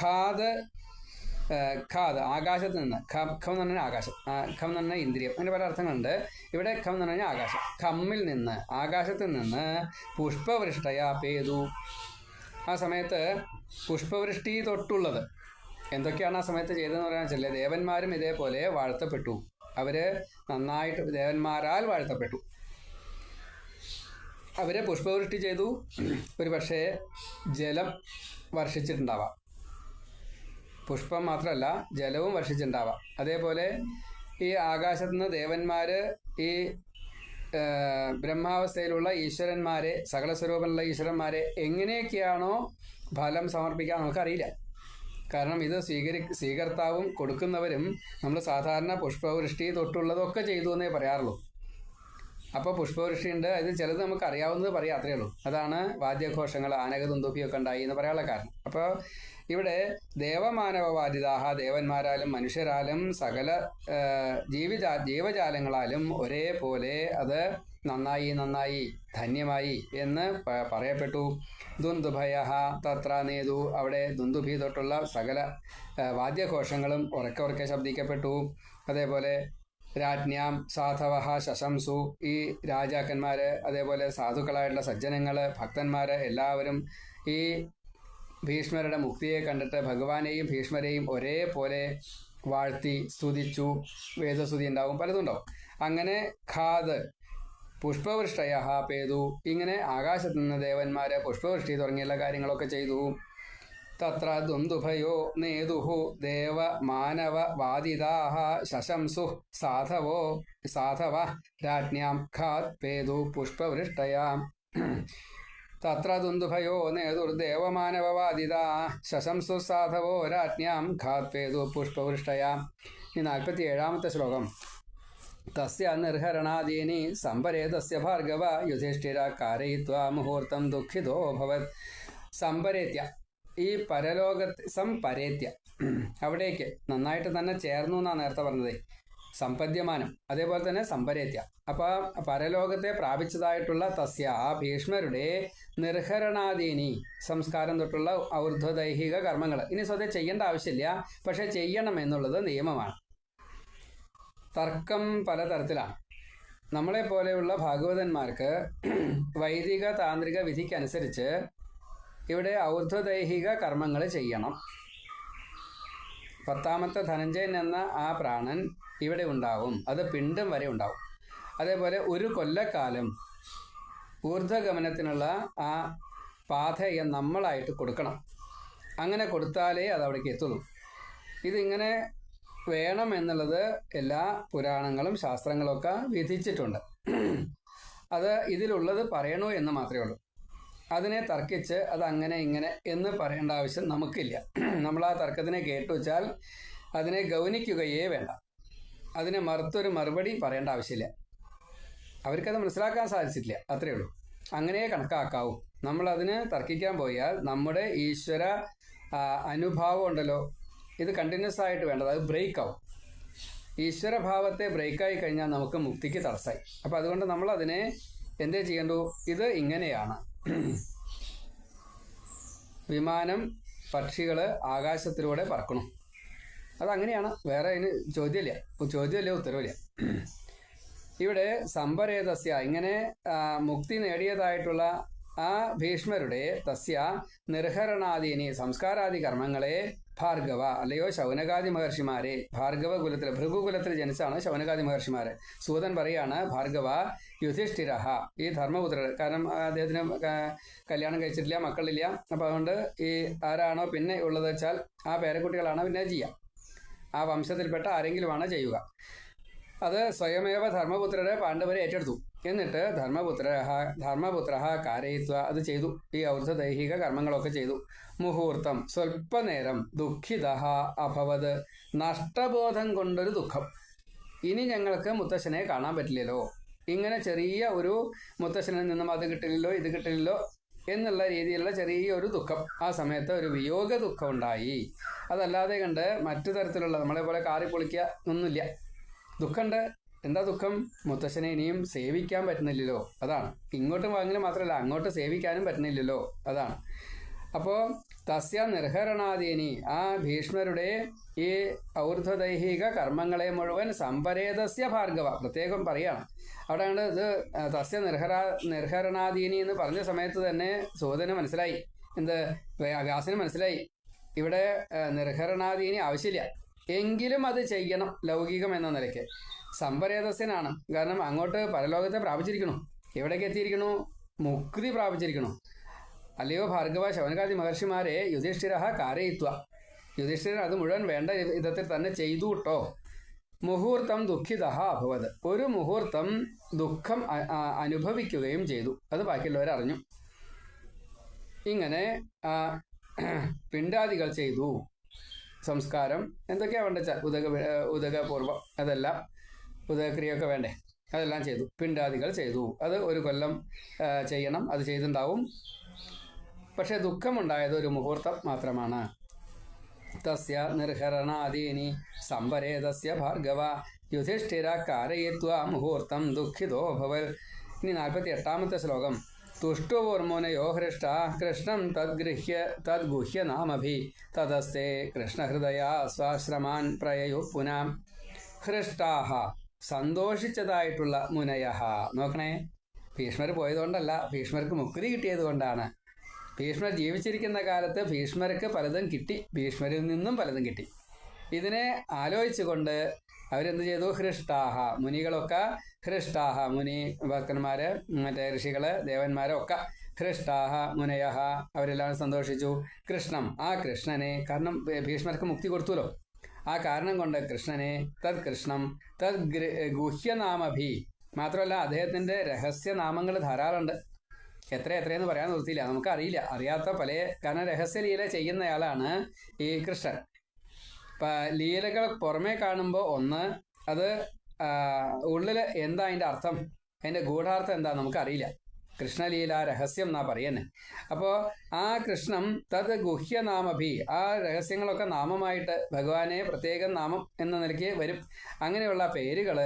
ഖാദ് ഖാദ് ആകാശത്ത് നിന്ന്. ഖം ഖം എന്ന് പറഞ്ഞാൽ ആകാശം. ഖം എന്ന് പറഞ്ഞാൽ ഇന്ദ്രിയം. അങ്ങനെ പല അർത്ഥങ്ങളുണ്ട്. ഇവിടെ ഖം എന്ന് പറഞ്ഞാൽ ആകാശം. ഖമ്മിൽ നിന്ന് ആകാശത്തിൽ നിന്ന് പുഷ്പവൃഷ്ടയ പേതു. ആ സമയത്ത് പുഷ്പവൃഷ്ടി തൊട്ടുള്ളത്. എന്തൊക്കെയാണ് ആ സമയത്ത് ചെയ്തതെന്ന് പറയാൻ വെച്ചാൽ ദേവന്മാരും ഇതേപോലെ വാഴ്ത്തപ്പെട്ടു. അവർ നന്നായിട്ട് ദേവന്മാരാൽ വാഴ്ത്തപ്പെട്ടു. അവരെ പുഷ്പവൃഷ്ടി ചെയ്തു. ഒരു പക്ഷേ ജലം വർഷിച്ചിട്ടുണ്ടാവാം. പുഷ്പം മാത്രമല്ല ജലവും വർഷിച്ചിട്ടുണ്ടാവാം. അതേപോലെ ഈ ആകാശത്ത് നിന്ന് ദേവന്മാര് ഈ ബ്രഹ്മാവസ്ഥയിലുള്ള ഈശ്വരന്മാരെ സകല സ്വരൂപമുള്ള ഈശ്വരന്മാരെ എങ്ങനെയൊക്കെയാണോ ഫലം സമർപ്പിക്കാൻ നമുക്കറിയില്ല. കാരണം ഇത് സ്വീകരി സ്വീകർത്താവും കൊടുക്കുന്നവരും നമ്മൾ സാധാരണ പുഷ്പവൃഷ്ടി തൊട്ടുള്ളതൊക്കെ ചെയ്തു എന്നേ പറയാറുള്ളൂ. അപ്പോൾ പുഷ്പവൃഷ്ടി ഉണ്ട് അത് ചിലത് നമുക്ക് അറിയാവുന്നത് പറയാം അത്രയേ ഉള്ളൂ. അതാണ് വാദ്യഘോഷങ്ങൾ ആനക ആനകതുന്തുപ്പിയൊക്കെ ഉണ്ടായി എന്ന് പറയാനുള്ള കാരണം. അപ്പോൾ ഇവിടെ ദേവമാനവവാദിതാഹ ദേവന്മാരാലും മനുഷ്യരാലും സകല ജീവിജാ ജീവജാലങ്ങളാലും ഒരേപോലെ അത് നന്നായി നന്നായി ധന്യമായി എന്ന് പറയപ്പെട്ടു. ദുന്ദുഭയ തത്ര നേതു. അവിടെ ദുന്ദുഭി തൊട്ടുള്ള സകല വാദ്യഘോഷങ്ങളും ഉറക്കെ ഉറക്കെ ശബ്ദിക്കപ്പെട്ടു. അതേപോലെ രാജ്ഞാം സാധവ ശശംസു. ഈ രാജാക്കന്മാര് അതേപോലെ സാധുക്കളായിട്ടുള്ള സജ്ജനങ്ങൾ ഭക്തന്മാര് എല്ലാവരും ഈ ഭീഷ്മരുടെ മുക്തിയെ കണ്ടിട്ട് ഭഗവാനെയും ഭീഷ്മരെയും ഒരേപോലെ വാഴ്ത്തി സ്തുതിച്ചു. വേദസ്തുതി ഉണ്ടാവും പലതും ഉണ്ടാവും. അങ്ങനെ ഖാദ് പുഷ്പവൃഷ്ടയ പേതു. ഇങ്ങനെ ആകാശത്ത് നിന്ന് ദേവന്മാരെ പുഷ്പവൃഷ്ടി തുടങ്ങിയുള്ള കാര്യങ്ങളൊക്കെ ചെയ്തു. തത്ര ദുന്ദുഭയോ നേതുഹു ദേവ മാനവ വാദിതാഹ ശശംസു സാധവോ സാധവ രാജ്ഞാം ഖാത് പേതു പുഷ്പവൃഷ്ടയാം തത്ര ദുന്ദുഭയോ നേതുർദേവമാനവവാദിതാ ശശംസു സാധവോ രാജ്ഞാം ഖാത് പേതു പുഷ്പവൃഷ്ടയാം ഇനി നാൽപ്പത്തി ഏഴാമത്തെ ശ്ലോകം. തസ്യ നിർഹരണാദീനി സംഭരേതസ്യ ഭാർഗവ യുധിഷ്ഠിര കാരയിത്വാ മുഹൂർത്തം ദുഃഖിതോ ഭവത്. സംഭരേത്യ ഈ പരലോകത്ത് സംപരേത്യ അവിടേക്ക് നന്നായിട്ട് തന്നെ ചേർന്നു എന്നാണ് നേരത്തെ പറഞ്ഞത്. സമ്പദ്യമാനം അതേപോലെ തന്നെ സംപരേത്യ അപ്പൊ പരലോകത്തെ പ്രാപിച്ചതായിട്ടുള്ള തസ്യ ആ ഭീഷ്മരുടെ നിർഹരണാദീനി സംസ്കാരം തൊട്ടുള്ള ഔർധ്വദൈഹിക കർമ്മങ്ങൾ ഇനി സ്വതേ ചെയ്യേണ്ട ആവശ്യമില്ല പക്ഷെ ചെയ്യണം എന്നുള്ളത് നിയമമാണ്. തർക്കം പലതരത്തിലാണ്. നമ്മളെ പോലെയുള്ള ഭാഗവതന്മാർക്ക് വൈദിക താന്ത്രിക വിധിക്കനുസരിച്ച് ഇവിടെ ഔർധ്വദൈഹിക കർമ്മങ്ങൾ ചെയ്യണം. പത്താമത്തെ ധനഞ്ജയൻ എന്ന ആ പ്രാണൻ ഇവിടെ ഉണ്ടാവും. അത് പിണ്ടും വരെ ഉണ്ടാവും. അതേപോലെ ഒരു കൊല്ലക്കാലം ഊർധ്വഗമനത്തിനുള്ള ആ പാതയെ നമ്മളായിട്ട് കൊടുക്കണം. അങ്ങനെ കൊടുത്താലേ അത് അവിടേക്ക് എത്തുള്ളൂ. ഇതിങ്ങനെ വേണം എന്നുള്ളത് എല്ലാ പുരാണങ്ങളും ശാസ്ത്രങ്ങളൊക്കെ വിധിച്ചിട്ടുണ്ട്. അത് ഇതിലുള്ളത് പറയണോ എന്ന് മാത്രമേ ഉള്ളൂ. അതിനെ തർക്കിച്ച് അത് അങ്ങനെ ഇങ്ങനെ എന്ന് പറയേണ്ട ആവശ്യം നമുക്കില്ല. നമ്മൾ ആ തർക്കത്തിനെ കേട്ടു വെച്ചാൽ അതിനെ ഗൗനിക്കുകയേ വേണ്ട. അതിനെ മറുത്തൊരു മറുപടി പറയേണ്ട ആവശ്യമില്ല. അവർക്കത് മനസ്സിലാക്കാൻ സാധിച്ചിട്ടില്ല. അത്രയേ ഉള്ളൂ. അങ്ങനെ കണക്കാക്കാവൂ. നമ്മളതിന് തർക്കിക്കാൻ പോയാൽ നമ്മുടെ ഈശ്വര അനുഭാവം ഉണ്ടല്ലോ. ഇത് കണ്ടിന്യൂസ് ആയിട്ട് വേണ്ടത് അത് ബ്രേക്ക് ആവും. ഈശ്വരഭാവത്തെ ബ്രേക്കായി കഴിഞ്ഞാൽ നമുക്ക് മുക്തിക്ക് തടസ്സമായി. അപ്പം അതുകൊണ്ട് നമ്മൾ അതിനെ എന്തേ ചെയ്യണ്ടു? ഇത് ഇങ്ങനെയാണ്. വിമാനം പക്ഷികൾ ആകാശത്തിലൂടെ പറക്കണം. അതങ്ങനെയാണ്. വേറെ അതിന് ചോദ്യമില്ല. ചോദ്യമില്ല ഉത്തരവില്ല. ഇവിടെ സമ്പരേതസ്യ ഇങ്ങനെ മുക്തി നേടിയതായിട്ടുള്ള ആ ഭീഷ്മരുടെ തസ്യ നിർഹരണാദീനി സംസ്കാരാദി കർമ്മങ്ങളെ ഭാർഗവ അല്ലയോ ശൗനകാദി മഹർഷിമാരെ? ഭാർഗവ കുലത്തിൽ ഭൃഗുകുലത്തിൽ ജനിച്ചാണ് ശൗനകാദി മഹർഷിമാരെ. സൂതൻ പറയാണ് ഭാർഗവ യുധിഷ്ഠിരഹ ഈ ധർമ്മപുത്രർ കാരണം അദ്ദേഹത്തിന് കല്യാണം കഴിച്ചിട്ടില്ല മക്കളില്ല. അപ്പോൾ അതുകൊണ്ട് ഈ ആരാണോ പിന്നെ ഉള്ളത് വെച്ചാൽ ആ പേരക്കുട്ടികളാണ് പിന്നെ ചെയ്യുക ആ വംശത്തിൽപ്പെട്ട ആരെങ്കിലുമാണ് ചെയ്യുക. അത് സ്വയമേവ ധർമ്മപുത്രരെ പാണ്ഡവരെ ഏറ്റെടുത്തു. എന്നിട്ട് ധർമ്മപുത്ര ധർമ്മപുത്ര കാരയിത്വ അത് ചെയ്തു. ഈ ഔർദ്ധ ദൈഹിക കർമ്മങ്ങളൊക്കെ ചെയ്തു. മുഹൂർത്തം. സ്വല്പനേരം ദുഃഖിത അഭവത്. നഷ്ടബോധം കൊണ്ടൊരു ദുഃഖം. ഇനി ഞങ്ങൾക്ക് മുത്തശ്ശനെ കാണാൻ പറ്റില്ലല്ലോ. ഇങ്ങനെ ചെറിയ ഒരു മുത്തശ്ശനിൽ നിന്നും അത് കിട്ടില്ലല്ലോ ഇത് കിട്ടില്ലല്ലോ എന്നുള്ള രീതിയിലുള്ള ചെറിയ ഒരു ദുഃഖം. ആ സമയത്ത് ഒരു വിയോഗ ദുഃഖം ഉണ്ടായി. അതല്ലാതെ കണ്ട് മറ്റു തരത്തിലുള്ള നമ്മളെ പോലെ കാറി പൊളിക്കുക ഒന്നുമില്ല. ദുഃഖമുണ്ട് എന്താ ദുഃഖം? മുത്തശ്ശനെ ഇനിയും സേവിക്കാൻ പറ്റുന്നില്ലല്ലോ. അതാണ്. ഇങ്ങോട്ട് വാങ്ങിന് മാത്രമല്ല അങ്ങോട്ട് സേവിക്കാനും പറ്റുന്നില്ലല്ലോ. അതാണ്. അപ്പോൾ തസ്യ നിർഹരണാദീനി ആ ഭീഷ്മരുടെ ഈ ഔർധ്വദൈഹിക കർമ്മങ്ങളെ മുഴുവൻ സമ്പരേതസ്യ ഭാർഗവ പ്രത്യേകം പറയാണ്. അവിടെയാണ് ഇത് തസ്യ നിർഹര നിർഹരണാദീനി എന്ന് പറഞ്ഞ സമയത്ത് തന്നെ സൂതന് മനസ്സിലായി. എന്ത്? വ്യാസന് മനസ്സിലായി. ഇവിടെ നിർഹരണാദീനി ആവശ്യമില്ല. എങ്കിലും അത് ചെയ്യണം ലൗകികം എന്ന നിലയ്ക്ക്. സമ്പരേതസ്യനാണ് കാരണം അങ്ങോട്ട് പരലോകത്തെ പ്രാപിച്ചിരിക്കണു. എവിടേക്ക് എത്തിയിരിക്കണു? മുക്തി പ്രാപിച്ചിരിക്കണു. അല്ലയോ ഭാർഗവ ശവനകാതി മഹർഷിമാരെ യുധിഷ്ഠിര കാരയിത്വ. യുധിഷ്ഠിരൻ അത് മുഴുവൻ വേണ്ട വിധത്തിൽ തന്നെ ചെയ്തു കേട്ടോ മുഹൂർത്തം ദുഃഖിത അഭവത്. ഒരു മുഹൂർത്തം ദുഃഖം അനുഭവിക്കുകയും ചെയ്തു. അത് ബാക്കിയുള്ളവർ അറിഞ്ഞു. ഇങ്ങനെ പിണ്ടാദികൾ ചെയ്തു. സംസ്കാരം. എന്തൊക്കെയാ വേണ്ട ഉദക ഉദകപൂർവം. അതെല്ലാം. ഉദയക്രിയൊക്കെ വേണ്ടേ? അതെല്ലാം ചെയ്തു. പിണ്ടാദികൾ ചെയ്തു. അത് ഒരു കൊല്ലം ചെയ്യണം. അത് ചെയ്തിട്ടുണ്ടാവും പക്ഷേ ദുഃഖമുണ്ടായത് ഒരു മുഹൂർത്തം മാത്രമാണ്. തസ്യ നിർഹരണാദീനി സംഭരേതസ്യ ഭാർഗവ യുധിഷ്ഠിര കാരയിത്വ മുഹൂർത്തം ദുഃഖിതോ ഭവൽ. ഇനി നാൽപ്പത്തി എട്ടാമത്തെ ശ്ലോകം. തുഷ്ടുവോർമോനയോ ഹൃഷ്ട കൃഷ്ണം തദ്ഗൃഹ്യ തദ്ഗുഹ്യ നാമഭി തദസ്തേ കൃഷ്ണഹൃദയ സ്വാശ്രമാൻ പ്രയയു പുനാം. ഹൃഷ്ടാഹ സന്തോഷിച്ചതായിട്ടുള്ള മുനയഹ. നോക്കണേ ഭീഷ്മർ പോയതുകൊണ്ടല്ല ഭീഷ്മർക്ക് മുക്തി കിട്ടിയത് കൊണ്ടാണ്. ഭീഷ്മർ ജീവിച്ചിരിക്കുന്ന കാലത്ത് ഭീഷ്മർക്ക് പലതും കിട്ടി ഭീഷ്മരിൽ നിന്നും പലതും കിട്ടി. ഇതിനെ ആലോചിച്ചുകൊണ്ട് അവരെന്ത് ചെയ്തു? ഹൃഷ്ടാഹ മുനികളൊക്കെ ഹൃഷ്ടാഹ മുനി ഭക്തന്മാര് മറ്റേ ഋഷികൾ ദേവന്മാരൊക്കെ ഹൃഷ്ടാഹ മുനയഹ അവരെല്ലാം സന്തോഷിച്ചു. കൃഷ്ണം ആ കൃഷ്ണനെ കാരണം ഭീഷ്മർക്ക് മുക്തി കൊടുത്തുല്ലോ ആ കാരണം കൊണ്ട് കൃഷ്ണനെ തത് കൃഷ്ണം തത് ഗുഹ്യനാമഭി. മാത്രമല്ല അദ്ദേഹത്തിന്റെ രഹസ്യനാമങ്ങൾ ധാരാളമുണ്ട് എത്ര എത്രയെന്ന് പറയാൻ നിർത്തിയില്ല. നമുക്കറിയില്ല. അറിയാത്ത പല കാരണം രഹസ്യലീല ചെയ്യുന്നയാളാണ് ഈ കൃഷ്ണൻ. ഇപ്പം ലീലകൾ പുറമേ കാണുമ്പോൾ ഒന്ന് അത് ഉള്ളിൽ എന്താ അതിന്റെ അർത്ഥം? അതിന്റെ ഗൂഢാർത്ഥം എന്താ? നമുക്കറിയില്ല. കൃഷ്ണലീല രഹസ്യം എന്നാ പറയുന്നത് അപ്പോൾ ആ കൃഷ്ണം തത് ഗുഹ്യനാമഭി ആ രഹസ്യങ്ങളൊക്കെ നാമമായിട്ട് ഭഗവാനെ പ്രത്യേകം നാമം എന്ന നിലയ്ക്ക് വരും. അങ്ങനെയുള്ള പേരുകൾ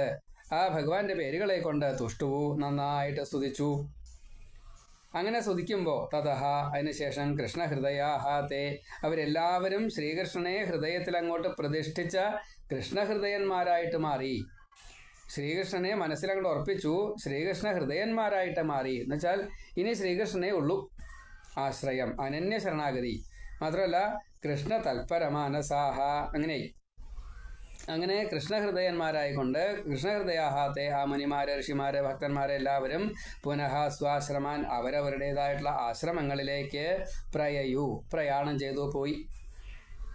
ആ ഭഗവാന്റെ പേരുകളെ കൊണ്ട് തുഷ്ടുവു നന്നായിട്ട് സ്തുതിച്ചു. അങ്ങനെ സ്തുതിക്കുമ്പോൾ തതഹ അതിനുശേഷം കൃഷ്ണഹൃദയാഹാത്തെ അവരെല്ലാവരും ശ്രീകൃഷ്ണനെ ഹൃദയത്തിൽ അങ്ങോട്ട് പ്രതിഷ്ഠിച്ച കൃഷ്ണഹൃദയന്മാരായിട്ട് മാറി. ശ്രീകൃഷ്ണനെ മനസ്സിലങ്ങോട്ട് ഉറപ്പിച്ചു. ശ്രീകൃഷ്ണ ഹൃദയന്മാരായിട്ട് മാറി. എന്ന് വെച്ചാൽ ഇനി ശ്രീകൃഷ്ണനെ ഉള്ളൂ. ആശ്രയം. അനന്യ ശരണാഗതി. മാത്രമല്ല കൃഷ്ണ തൽപരമാനസാഹ. അങ്ങനെ. അങ്ങനെ കൃഷ്ണഹൃദയന്മാരായിക്കൊണ്ട് കൃഷ്ണഹൃദയാഹാത്തെ ആ മുനിമാരെ ഋഷിമാരെ ഭക്തന്മാരെ എല്ലാവരും പുനഃ സ്വാശ്രമാൻ അവരവരുടേതായിട്ടുള്ള ആശ്രമങ്ങളിലേക്ക് പ്രയയു പ്രയാണം ചെയ്തു പോയി.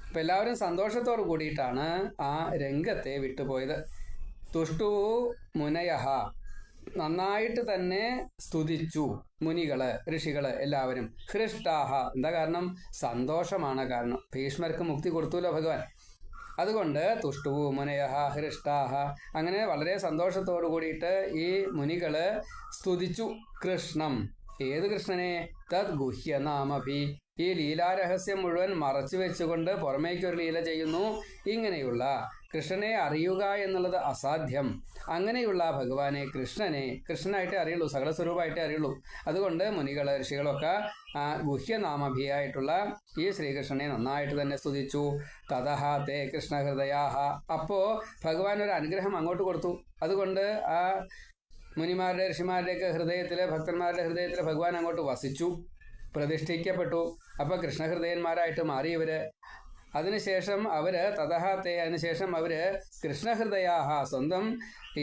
അപ്പം എല്ലാവരും സന്തോഷത്തോടു കൂടിയിട്ടാണ് ആ രംഗത്തെ വിട്ടുപോയത്. തുഷ്ടു മുനയഹ. നന്നായിട്ട് തന്നെ സ്തുതിച്ചു മുനികൾ ഋഷികൾ എല്ലാവരും. ഹൃഷ്ടാഹ. എന്താ കാരണം? സന്തോഷമാണ് കാരണം. ഭീഷ്മർക്ക് മുക്തി കൊടുത്തുല്ലോ ഭഗവാൻ? അതുകൊണ്ട് തുഷ്ടുവു മുനയഹ ഹൃഷ്ടാഹ. അങ്ങനെ വളരെ സന്തോഷത്തോടു കൂടിയിട്ട് ഈ മുനികൾ സ്തുതിച്ചു കൃഷ്ണം. ഏത് കൃഷ്ണനെ? തദ് ഗുഹ്യനാമഭി ഈ ലീലാരഹസ്യം മുഴുവൻ മറച്ചു വെച്ചുകൊണ്ട് പുറമേക്കൊരു ലീല ചെയ്യുന്നു. ഇങ്ങനെയുള്ള കൃഷ്ണനെ അറിയുക എന്നുള്ളത് അസാധ്യം. അങ്ങനെയുള്ള ഭഗവാനെ കൃഷ്ണനെ കൃഷ്ണനായിട്ടേ അറിയുള്ളൂ സകല സ്വരൂപമായിട്ടേ അറിയുള്ളൂ. അതുകൊണ്ട് മുനികൾ ഋഷികളൊക്കെ ഗുഹ്യനാമഭിയായിട്ടുള്ള ഈ ശ്രീകൃഷ്ണനെ നന്നായിട്ട് തന്നെ സ്തുതിച്ചു. തഥഹ തേ കൃഷ്ണഹൃദയാഹ. അപ്പോൾ ഭഗവാൻ ഒരു അനുഗ്രഹം അങ്ങോട്ട് കൊടുത്തു. അതുകൊണ്ട് ആ മുനിമാരുടെ ഋഷിമാരുടെയൊക്കെ ഹൃദയത്തിൽ ഭക്തന്മാരുടെ ഹൃദയത്തിൽ ഭഗവാൻ അങ്ങോട്ട് വസിച്ചു പ്രതിഷ്ഠിക്കപ്പെട്ടു. അപ്പോൾ കൃഷ്ണഹൃദയന്മാരായിട്ട് മാറി അതിനുശേഷം അവർ തതഹത്തെ അതിനുശേഷം അവർ കൃഷ്ണഹൃദയാഹ സ്വന്തം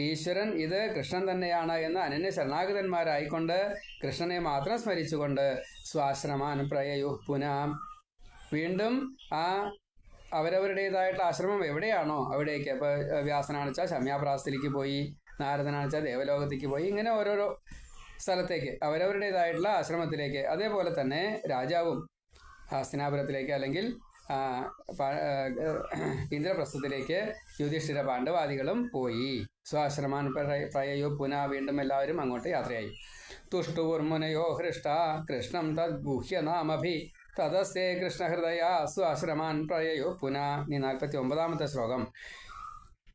ഈശ്വരൻ ഇത് കൃഷ്ണൻ തന്നെയാണ് എന്ന് അനന്യ ശരണാഗതന്മാരായിക്കൊണ്ട് കൃഷ്ണനെ മാത്രം സ്മരിച്ചുകൊണ്ട് സ്വാശ്രമാൻ പ്രയയു പുനാം. വീണ്ടും ആ അവരവരുടേതായിട്ടുള്ള ആശ്രമം എവിടെയാണോ അവിടേക്ക് ഇപ്പൊ വ്യാസനാണിച്ചാൽ ശമ്യാപ്രാസത്തിലേക്ക് പോയി നാരദനാണിച്ചാൽ ദേവലോകത്തേക്ക് പോയി ഇങ്ങനെ ഓരോരോ സ്ഥലത്തേക്ക് അവരവരുടേതായിട്ടുള്ള ആശ്രമത്തിലേക്ക് അതേപോലെ തന്നെ രാജാവും ഹസ്തിനാപുരത്തിലേക്ക് അല്ലെങ്കിൽ ഇന്ദ്രപ്രസ്ഥത്തിലേക്ക് യുധിഷ്ഠിര പാണ്ഡവാദികളും പോയി. സ്വാശ്രമാൻ പ്രയ- പ്രയയോ പുന വീണ്ടും എല്ലാവരും അങ്ങോട്ട് യാത്രയായി. തുഷ്ടുർമുനയോ ഹൃഷ്ട കൃഷ്ണം തദ്ഗുഹ്യനാമഭി തദസ്തേ കൃഷ്ണഹൃദയ സ്വാശ്രമാൻ പ്രയയോ പുന നീ നാൽപ്പത്തി ഒമ്പതാമത്തെ ശ്ലോകം.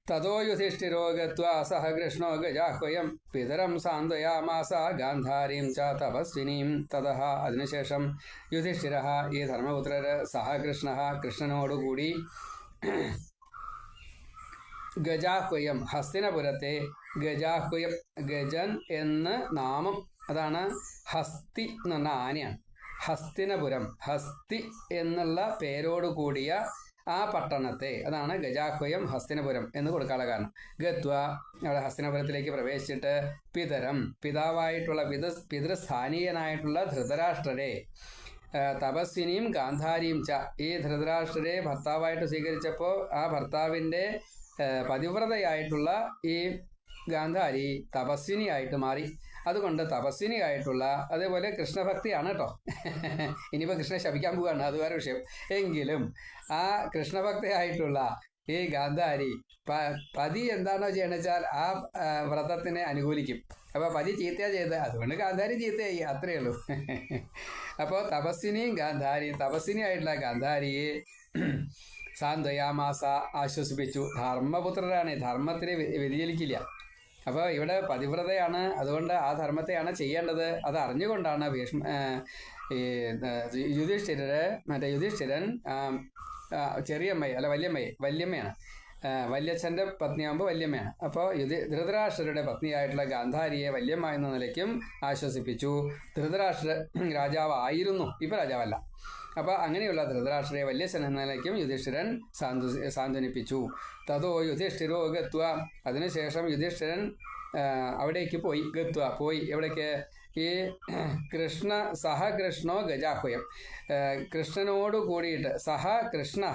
തതോ യുധിഷ്ഠിരോ ഗത്വാ കൃഷ്ണോ ഗജാഹ്വയം. പിതരം സാന്ത്വയാമാസ ഗാന്ധാരീം ച തപസ്വിനീം തതഃ. അതിനുശേഷം യുധിഷ്ഠിര ഈ ധർമ്മപുത്രർ സഹ കൃഷ്ണ കൃഷ്ണനോടുകൂടി ഗജാഹ്വയം ഹസ്തിനപുരത്തെ ഗജാഹ്വയം ഗജൻ എന്ന് നാമം. അതാണ് ഹസ്തി എന്ന് പറഞ്ഞ ആനയാണ്. ഹസ്തിനപുരം ഹസ്തി എന്നുള്ള പേരോട് കൂടിയ ആ പട്ടണത്തെ അതാണ് ഗജാഹ്വയം ഹസ്തിനപുരം എന്ന് കൊടുക്കാനുള്ള കാരണം. ഗത്വ അവിടെ ഹസ്തിനപുരത്തിലേക്ക് പ്രവേശിച്ചിട്ട് പിതരം പിതാവായിട്ടുള്ള പിത പിതൃസ്ഥാനീയനായിട്ടുള്ള ധൃതരാഷ്ട്രരെ തപസ്വിനിയും ഗാന്ധാരിയും ച ഈ ധൃതരാഷ്ട്രരെ ഭർത്താവായിട്ട് സ്വീകരിച്ചപ്പോൾ ആ ഭർത്താവിന്റെ പതിവ്രതയായിട്ടുള്ള ഈ ഗാന്ധാരി തപസ്വിനിയായിട്ട് മാറി. അതുകൊണ്ട് തപസ്വിനിയായിട്ടുള്ള അതേപോലെ കൃഷ്ണഭക്തിയാണ് കേട്ടോ ഇനിയിപ്പോൾ കൃഷ്ണനെ ശപിക്കാൻ പോവുകയാണ് അത് വേറെ വിഷയം. എങ്കിലും ആ കൃഷ്ണഭക്തിയായിട്ടുള്ള ഈ ഗാന്ധാരി പ- പതി എന്താണോ ചെയ്യണച്ചാൽ ആ വ്രതത്തിനെ അനുകൂലിക്കും. അപ്പോൾ പതി ചീത്തയാ ചെയ്ത് അതുകൊണ്ട് ഗാന്ധാരി ചീത്തയായി അത്രയേ ഉള്ളൂ. അപ്പോൾ തപസ്വിനിയും ഗാന്ധാരിയും തപസ്വിനിയായിട്ടുള്ള ഗാന്ധാരിയെ സാന്ത്വയാമാസ ആശ്വസിപ്പിച്ചു. ധർമ്മപുത്രരാണ് ധർമ്മത്തിന് വ്യ- വ്യതിചലിക്കില്ല. അപ്പോൾ ഇവിടെ പതിവ്രതയാണ്. അതുകൊണ്ട് ആ ധർമ്മത്തെയാണ് ചെയ്യേണ്ടത്. അത് അറിഞ്ഞുകൊണ്ടാണ് ഭീഷ്മ ഈ യുധിഷ്ഠിരര് മറ്റേ യുധിഷ്ഠിരൻ ചെറിയമ്മയെ അല്ല വല്യമ്മയെ വല്യമ്മയാണ്. വല്യച്ഛന്റെ പത്നിയാകുമ്പോൾ വല്യമ്മയാണ്. അപ്പോൾ യുധി ധൃതരാഷ്ട്രരുടെ പത്നിയായിട്ടുള്ള ഗാന്ധാരിയെ വല്യമ്മ എന്ന നിലയ്ക്കും ആശ്വസിപ്പിച്ചു. ധൃതരാഷ്ട്ര രാജാവ് ആയിരുന്നു ഇപ്പം രാജാവല്ല. അപ്പോൾ അങ്ങനെയുള്ള ധൃതരാഷ്ട്രയെ വലിയ സന്നദ്ധനിലേക്കും യുധിഷ്ഠിരൻ സാന്ത്വ സാന്ത്വനിപ്പിച്ചു. തതോ യുധിഷ്ഠിരോ ഗത്വ അതിനുശേഷം യുധിഷ്ഠിരൻ അവിടേക്ക് പോയി. ഗത്വ പോയി. എവിടേക്ക്? ഈ കൃഷ്ണ സഹ കൃഷ്ണോ ഗജാഹുയം കൃഷ്ണനോട് കൂടിയിട്ട് സഹ കൃഷ്ണ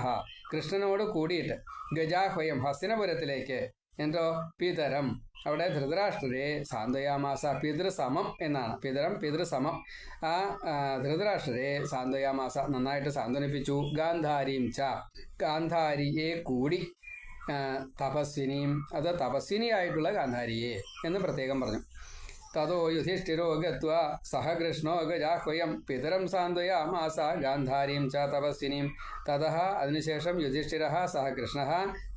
കൃഷ്ണനോട് കൂടിയിട്ട് ഗജാഹുയം ഹസ്തിനപുരത്തിലേക്ക് എന്തോ? പിതരം. അവിടെ ധൃതരാഷ്ട്രരെ സാന്ത്വയാമാസ പിതൃസമം എന്നാണ്. പിതരം പിതൃസമം. ആ ധൃതരാഷ്ട്രരെ സാന്ത്വയാമാസ നന്നായിട്ട് സാന്ത്വനിപ്പിച്ചു. ഗാന്ധാരിയും ച. ഗാന്ധാരിയെ കൂടി തപസ്വിനിയും അത് തപസ്വിനിയായിട്ടുള്ള ഗാന്ധാരിയെ എന്ന് പ്രത്യേകം പറഞ്ഞു. തതോ യുധിഷ്ഠിരോ ഗത്വ സഹ കൃഷ്ണോ ഗജാഹ്വയം പിതരം സാന്ത്വയാമാസ ഗാന്ധാരിയും ച തപസ്വിനിയും തഥ അതിനുശേഷം യുധിഷ്ഠിര സഹ കൃഷ്ണ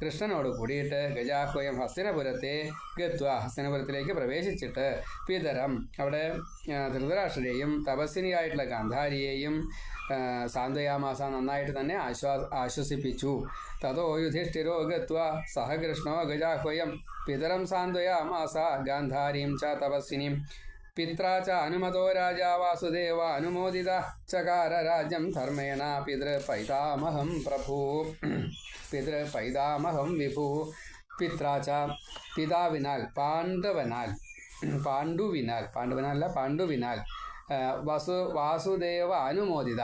കൃഷ്ണനോട് കൂടിയിട്ട് ഗജാഹ്വയം ഹസ്തിനപുരത്തെ ഗത്വ ഹസ്തിനപുരത്തിലേക്ക് പ്രവേശിച്ചിട്ട് പിതരം അവിടെ ധൃതരാഷ്ട്രരെയും തപസ്വിനിയായിട്ടുള്ള ഗാന്ധാരിയെയും സാന്ത്വയാമാസ നന്നായിട്ട് തന്നെ ആശ്വാ ആശ്വസിപ്പിച്ചു. തതോ യുധിഷ്ഠിരോ ഗത്വ സഹകൃഷ്ണോ ഗജാഹ്വയം. പിതരം സാന്ത്വയാമാസ ഗാന്ധാരീം ച തപസ്വിനിം പിത്രാ ച അനുമതോ രാജാ വാസുദേവ അനുമോദിത ചകാര രാജ്യം ധർമ്മേണ. പിതൃപൈതാമഹം പ്രഭു. പിതൃപൈതാമഹം വിഭു. പിത്ര ച പിതാവിനാൽ പാണ്ഡവനാൽ പാണ്ഡുവിനാൽ പാണ്ഡവനല്ല പാണ്ഡുവിനാൽ വസു വാസുദേവ അനുമോദിത.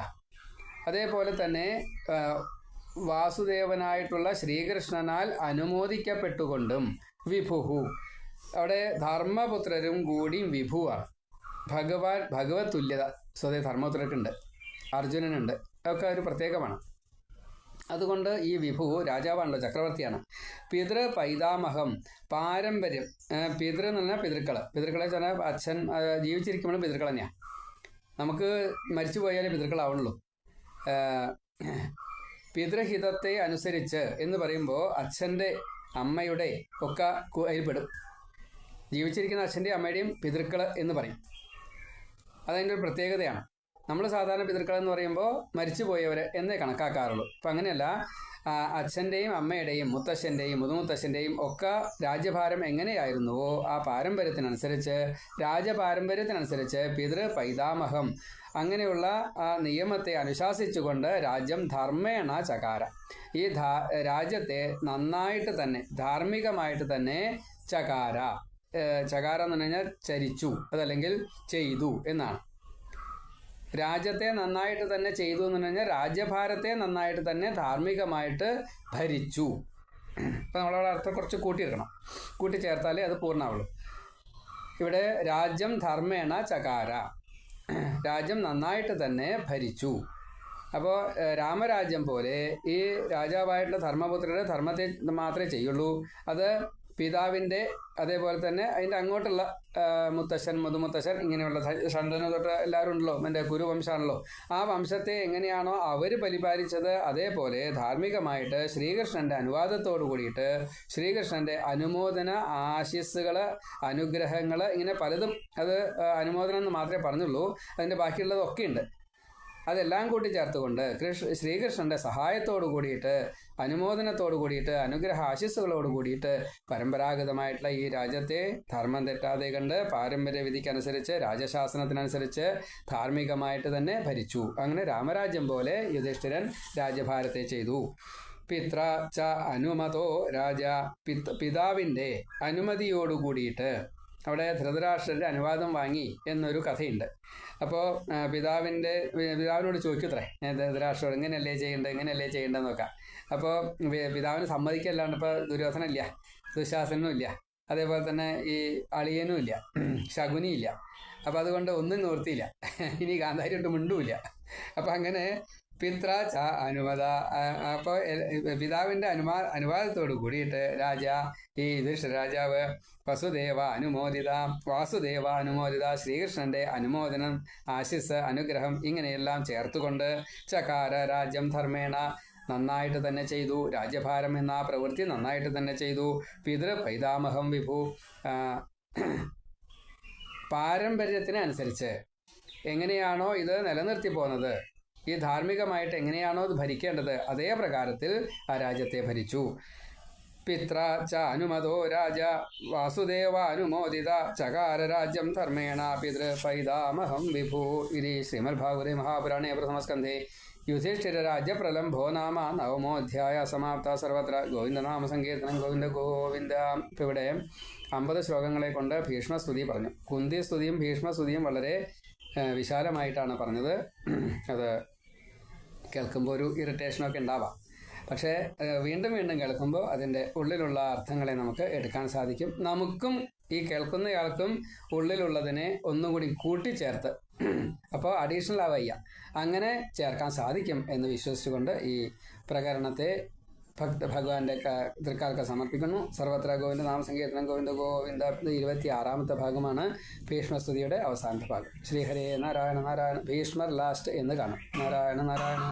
അതേപോലെ തന്നെ വാസുദേവനായിട്ടുള്ള ശ്രീകൃഷ്ണനാൽ അനുമോദിക്കപ്പെട്ടുകൊണ്ടും വിഭുഹു. അവിടെ ധർമ്മപുത്രരും കൂടി വിഭുവാണ്. ഭഗവാൻ ഭഗവത് തുല്യത സ്വതേ ധർമ്മപുത്രർക്കുണ്ട്. അർജുനനുണ്ട്. അതൊക്കെ ഒരു പ്രത്യേകമാണ്. അതുകൊണ്ട് ഈ വിഭു രാജാവാണല്ലോ ചക്രവർത്തിയാണ്. പിതൃ പൈതാമഹം പാരമ്പര്യം പിതൃ എന്ന് പറഞ്ഞാൽ പിതൃക്കൾ പിതൃക്കളെ വെച്ചാൽ അച്ഛൻ ജീവിച്ചിരിക്കുമ്പോഴും പിതൃക്കൾ തന്നെയാണ് നമുക്ക് മരിച്ചു പോയാലേ പിതൃക്കളാവുള്ളൂ. പിതൃഹിതത്തെ അനുസരിച്ച് എന്ന് പറയുമ്പോൾ അച്ഛന്റെ അമ്മയുടെ ഒക്കെ അതിൽപ്പെടും പെടും ജീവിച്ചിരിക്കുന്ന അച്ഛന്റെ അമ്മയുടെയും പിതൃക്കൾ എന്ന് പറയും. അതതിന്റെ ഒരു പ്രത്യേകതയാണ്. നമ്മൾ സാധാരണ പിതൃക്കൾ എന്ന് പറയുമ്പോൾ മരിച്ചു പോയവർ എന്നേ കണക്കാക്കാറുള്ളൂ. അപ്പം അങ്ങനെയല്ല അച്ഛന്റെയും അമ്മയുടെയും മുത്തശ്ശന്റെയും മുതുമുത്തശ്ശന്റെയും ഒക്കെ രാജ്യഭാരം എങ്ങനെയായിരുന്നുവോ ആ പാരമ്പര്യത്തിനനുസരിച്ച് രാജപാരമ്പര്യത്തിനനുസരിച്ച് പിതൃ പൈതാമഹം അങ്ങനെയുള്ള ആ നിയമത്തെ അനുശാസിച്ചുകൊണ്ട് രാജ്യം ധർമ്മേണ ചകാര. ഈ രാജ്യത്തെ നന്നായിട്ട് തന്നെ ധാർമ്മികമായിട്ട് തന്നെ ചകാര ചകാര എന്ന് പറഞ്ഞു കഴിഞ്ഞാൽ ചരിച്ചു അതല്ലെങ്കിൽ ചെയ്തു എന്നാണ്. രാജ്യത്തെ നന്നായിട്ട് തന്നെ ചെയ്തു എന്ന് പറഞ്ഞു രാജ്യഭാരത്തെ നന്നായിട്ട് തന്നെ ധാർമ്മികമായിട്ട് ഭരിച്ചു. ഇപ്പം നമ്മളവിടെ അർത്ഥം കുറച്ച് കൂട്ടിയെടുക്കണം കൂട്ടിച്ചേർത്താലേ അത് പൂർണമാവുള്ളൂ. ഇവിടെ രാജ്യം ധർമ്മേണ ചകാര. രാജ്യം നന്നായിട്ട് തന്നെ ഭരിച്ചു. അപ്പോൾ രാമരാജ്യം പോലെ ഈ രാജാവായിട്ടുള്ള ധർമ്മപുത്രരുടെ ധർമ്മത്തെ മാത്രമേ ചെയ്യുള്ളൂ. അത് പിതാവിന്റെ അതേപോലെ തന്നെ അതിന്റെ അങ്ങോട്ടുള്ള മുത്തശ്ശൻ മുതുമുത്തശ്ശൻ ഇങ്ങനെയുള്ള ഷണ്ടന തൊട്ട് എല്ലാവരും ഉണ്ടല്ലോ എന്റെ ഗുരുവംശമാണല്ലോ ആ വംശത്തെ എങ്ങനെയാണോ അവർ പരിപാലിച്ചത് അതേപോലെ ധാർമ്മികമായിട്ട് ശ്രീകൃഷ്ണന്റെ അനുവാദത്തോടു കൂടിയിട്ട് ശ്രീകൃഷ്ണന്റെ അനുമോദന ആശിസ്സുകൾ അനുഗ്രഹങ്ങൾ ഇങ്ങനെ പലതും അത് അനുമോദനം എന്ന് മാത്രമേ പറഞ്ഞുള്ളൂ അതിന്റെ ബാക്കിയുള്ളതൊക്കെ ഉണ്ട് അതെല്ലാം കൂട്ടി ചേർത്തുകൊണ്ട് കൃഷ്ണ ശ്രീകൃഷ്ണന്റെ സഹായത്തോടു കൂടിയിട്ട് അനുമോദനത്തോടു കൂടിയിട്ട് അനുഗ്രഹ ആശിസ്സുകളോട് കൂടിയിട്ട് പരമ്പരാഗതമായിട്ടുള്ള ഈ രാജ്യത്തെ ധർമ്മം തെറ്റാതെ കണ്ട് പാരമ്പര്യ വിധിക്കനുസരിച്ച് രാജശാസനത്തിനനുസരിച്ച് ധാർമ്മികമായിട്ട് തന്നെ ഭരിച്ചു. അങ്ങനെ രാമരാജ്യം പോലെ യുധിഷ്ഠിരൻ രാജ്യഭാരത്തെ ചെയ്തു. പിത്ര ച അനുമതോ രാജ പിത് പിതാവിന്റെ അനുമതിയോടുകൂടിയിട്ട് അവിടെ ധൃതരാഷ്ട്രന്റെ അനുവാദം വാങ്ങി എന്നൊരു കഥയുണ്ട്. അപ്പോൾ പിതാവിന്റെ പിതാവിനോട് ചോദിക്കത്രേ ധൃതരാഷ്ട്രോട് ഇങ്ങനെയല്ലേ ചെയ്യേണ്ടത് ഇങ്ങനെയല്ലേ ചെയ്യേണ്ടത് നോക്കാം അപ്പോൾ പിതാവിന് സമ്മതിക്കല്ലാണ്ട് ഇപ്പോൾ ദുര്യോധന ഇല്ല ദുശാസനും ഇല്ല. അതേപോലെ തന്നെ ഈ അളിയനും ഇല്ല ശകുനിയില്ല അപ്പോൾ അതുകൊണ്ട് ഒന്നും നിവൃത്തിയില്ല. ഇനി കൊണ്ട് മിണ്ടുമില്ല അപ്പോൾ അങ്ങനെ പിത്ര അനുമത അപ്പോൾ പിതാവിന്റെ അനുമാ അനുവാദത്തോട് കൂടിയിട്ട് രാജ ഈ യുധിഷ്ഠിര രാജാവ് വസുദേവ അനുമോദിത വാസുദേവ അനുമോദിത ശ്രീകൃഷ്ണന്റെ അനുമോദനം ആശിസ് അനുഗ്രഹം ഇങ്ങനെയെല്ലാം ചേർത്തുകൊണ്ട് ചകാര രാജ്യം ധർമ്മേണ നന്നായിട്ട് തന്നെ ചെയ്തു. രാജ്യഭാരം എന്ന പ്രവൃത്തി നന്നായിട്ട് തന്നെ ചെയ്തു. പിതൃ പൈതാമഹം വിഭു പാരമ്പര്യത്തിനനുസരിച്ച് എങ്ങനെയാണോ ഇത് നിലനിർത്തി പോകുന്നത് ഈ ധാർമ്മികമായിട്ട് എങ്ങനെയാണോ അത് ഭരിക്കേണ്ടത് അതേ പ്രകാരത്തിൽ ആ രാജ്യത്തെ ഭരിച്ചു. പിത്ര ച അനുമതോ രാജ വാസുദേവ അനുമോദിത ചകാര രാജ്യം ധർമ്മേണ പിതൃ പൈതാമഹം വിഭു. ഇതി ശ്രീമദ്ഭാഗവതേ മഹാപുരാണേ പ്രഥമസ്കന്ധേ. യുധിഷ്ഠിര രാജ്യപ്രലംഭോ നാമ നവമോധ്യായ സമാപ്ത സർവത്ര. ഗോവിന്ദനാമ സങ്കീർത്തനം ഗോവിന്ദ. ഗോവിന്ദ ഇവിടെ അമ്പത് ശ്ലോകങ്ങളെ കൊണ്ട് ഭീഷ്മസ്തുതി പറഞ്ഞു. കുന്തി സ്തുതിയും ഭീഷ്മസ്തുതിയും വളരെ വിശാലമായിട്ടാണ് പറഞ്ഞത്. അത് കേൾക്കുമ്പോൾ ഒരു ഇറിറ്റേഷനൊക്കെ ഉണ്ടാവാം. പക്ഷേ വീണ്ടും വീണ്ടും കേൾക്കുമ്പോൾ അതിന്റെ ഉള്ളിലുള്ള അർത്ഥങ്ങളെ നമുക്ക് എടുക്കാൻ സാധിക്കും. നമുക്കും ഈ കേൾക്കുന്നയാൾക്കും ഉള്ളിലുള്ളതിനെ ഒന്നും കൂടി കൂട്ടിച്ചേർത്ത് അപ്പോൾ അഡീഷണൽ ആവയ്യ അങ്ങനെ ചേർക്കാൻ സാധിക്കും എന്ന് വിശ്വസിച്ചുകൊണ്ട് ഈ പ്രകരണത്തെ ഭക്ത ഭഗവാന്റെ തൃക്കാർക്ക് സമർപ്പിക്കുന്നു. സർവത്ര ഗോവിന്ദ നാമസങ്കീർത്തനം ഗോവിന്ദ ഗോവിന്ദ ഇരുപത്തി ആറാമത്തെ ഭാഗമാണ് ഭീഷ്മസ്തുതിയുടെ അവസാനത്തെ ഭാഗം. ശ്രീഹരേ നാരായണ നാരായണ ഭീഷ്മർ ലാസ്റ്റ് എന്ന് കാണാം. നാരായണ നാരായണ.